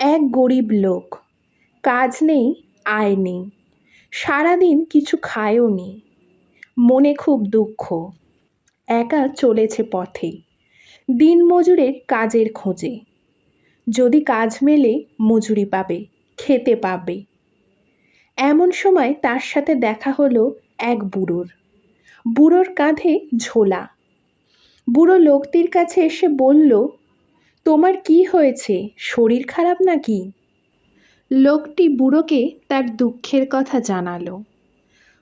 এক গরিব লোক। কাজ নেই, আয় নেই। সারাদিন কিছু খায়ও নি। মনে খুব দুঃখ। একা চলেছে পথে। দিনমজুরের কাজের খোঁজে। যদি কাজ মেলে, মজুরি পাবে, খেতে পাবে। এমন সময় তার সাথে দেখা হলো এক বুড়োর। বুড়োর কাঁধে ঝোলা। বুড়ো লোকটির কাছে এসে বলল তোমার কি হয়েছে? শরীর খারাপ নাকি? লোকটি বুড়োকে তার দুঃখের কথা জানালো।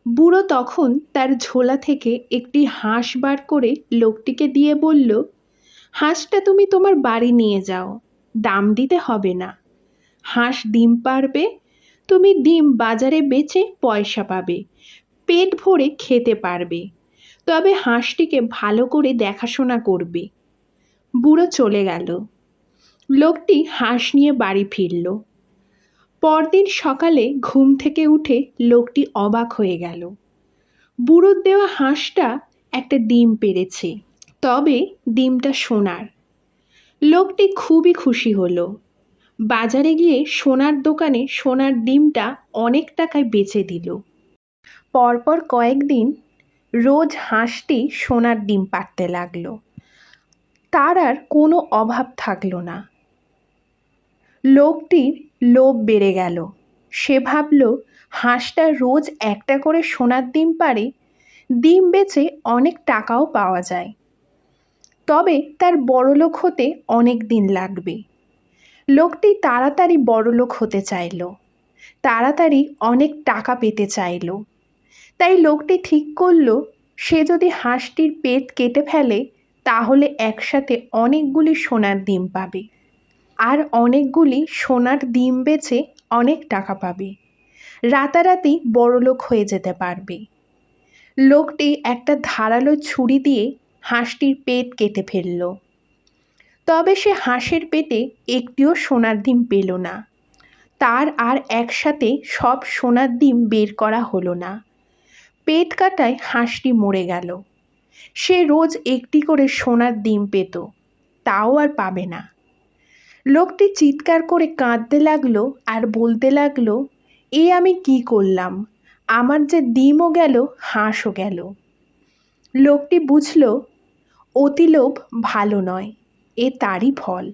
বুড়ো তখন তার ঝোলা থেকে একটি হাঁস বার করে লোকটিকে দিয়ে বলল, হাঁসটা তুমি তোমার বাড়ি নিয়ে যাও, দাম দিতে হবে না। হাঁস ডিম পারবে, তুমি ডিম বাজারে বেচে পয়সা পাবে, পেট ভরে খেতে পারবে। তবে হাঁসটিকে ভালো করে দেখাশোনা করবে। বুড়ো চলে গেল। লোকটি হাঁস নিয়ে বাড়ি ফিরল। পরদিন সকালে ঘুম থেকে উঠে লোকটি অবাক হয়ে গেল। বুড়োর দেওয়া হাঁসটা একটা ডিম পেরেছে তবে ডিমটা সোনার। লোকটি খুবই খুশি হলো। বাজারে গিয়ে সোনার দোকানে সোনার ডিমটা অনেক টাকায় বেচে দিল। পরপর কয়েকদিন রোজ হাঁসটি সোনার ডিম পাড়তে লাগল। তার আর কোনো অভাব থাকল না। লোকটির লোভ বেড়ে গেল। সে ভাবল, হাঁসটা রোজ একটা করে সোনার ডিম পারে ডিম বেচে অনেক টাকাও পাওয়া যায়। তবে তার বড়লোক হতে অনেক দিন লাগবে। লোকটি তাড়াতাড়ি বড়লোক হতে চাইল। তাড়াতাড়ি অনেক টাকা পেতে চাইল। তাই লোকটি ঠিক করল, সে যদি হাঁসটির পেট কেটে ফেলে তাহলে একসাথে অনেকগুলি সোনার ডিম পাবে। আর অনেকগুলি সোনার ডিম বেচে অনেক টাকা পাবে। রাতারাতি বড়লোক হয়ে যেতে পারবে। লোকটি একটা ধারালো ছুরি দিয়ে হাঁসটির পেট কেটে ফেলল। তবে সে হাঁসের পেটে একটিও সোনার ডিম পেল না। তার আর একসাথে সব সোনার ডিম বের করা হলো না। পেট কাটায় হাঁসটি মরে গেল। সে রোজ একটি করে সোনার ডিম পেত, তাও আর পাবে না। লোকটি চিৎকার করে কাঁদতে লাগল আর বলতে লাগল, এ আমি কি করলাম? আমার যে ডিমও গেল, হাঁসও গেল। লোকটি বুঝল, অতিলোভ ভালো নয়, এ তারই ফল।